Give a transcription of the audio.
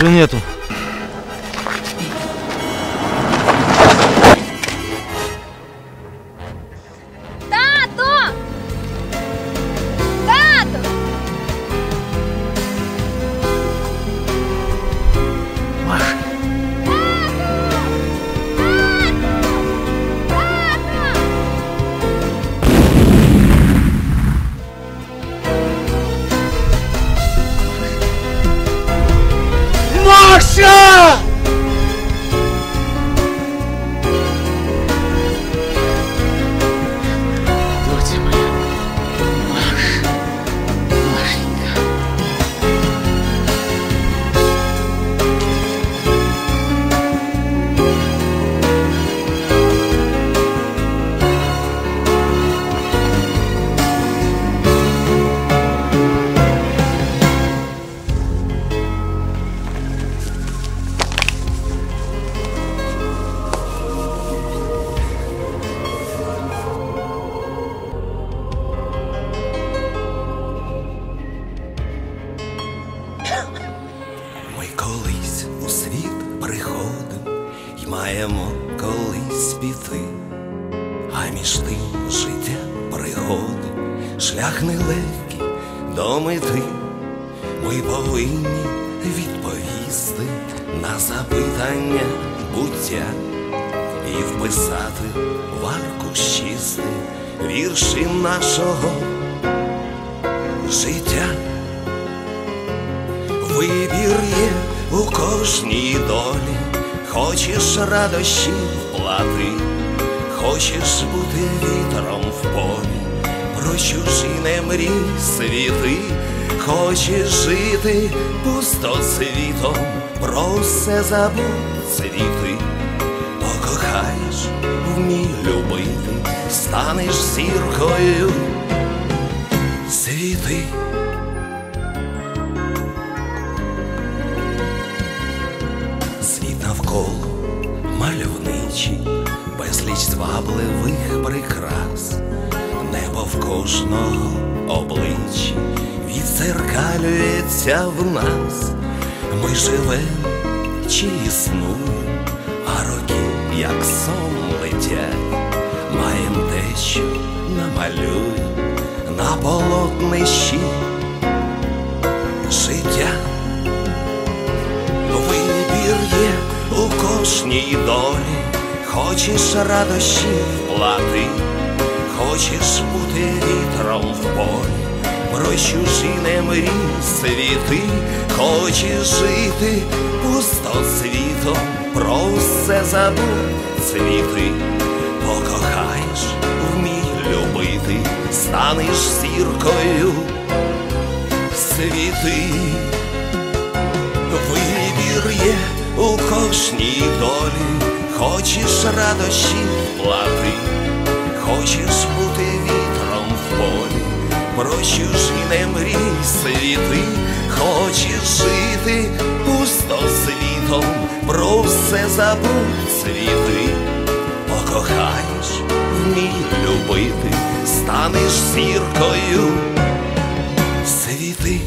уже нету. Russia! Колись у світ приходим і маємо колись піти, а між тим життя пригоди, шлях нелегкий до мети. Ми повинні відповісти на запитання буття і вписати в аркуш вірші нашого життя. Вибір є у кожній долі, хочеш радощів плати, хочеш бути вітром в полі, про чужі не мрій світи, хочеш жити пустоцвітом, про все забудь цвіти, покохаєш, вмій любити, станеш зіркою світи. Мальовничий, безліч звабливих прикрас, небо в кожного обличчі відзеркалюється в нас. Ми живем чи існуємо, а роки, як сон летять, маєм те, що намалюємо на полотнищі життя. Вибір є у кожній долі, хочеш радощів плати, хочеш бути вітром в полі, про чужі мрій світи, хочеш жити пустоцвітом, про все забудь цвіти, покохаєш, вмій любити, станеш зіркою світи. Вибір є у кожній долі, хочеш радощів плати, хочеш бути вітром в полі, про чужі мрій світи, хочеш жити пустоцвітом, про все забудь світи, покохаєш, вмій любити, станеш зіркою світи.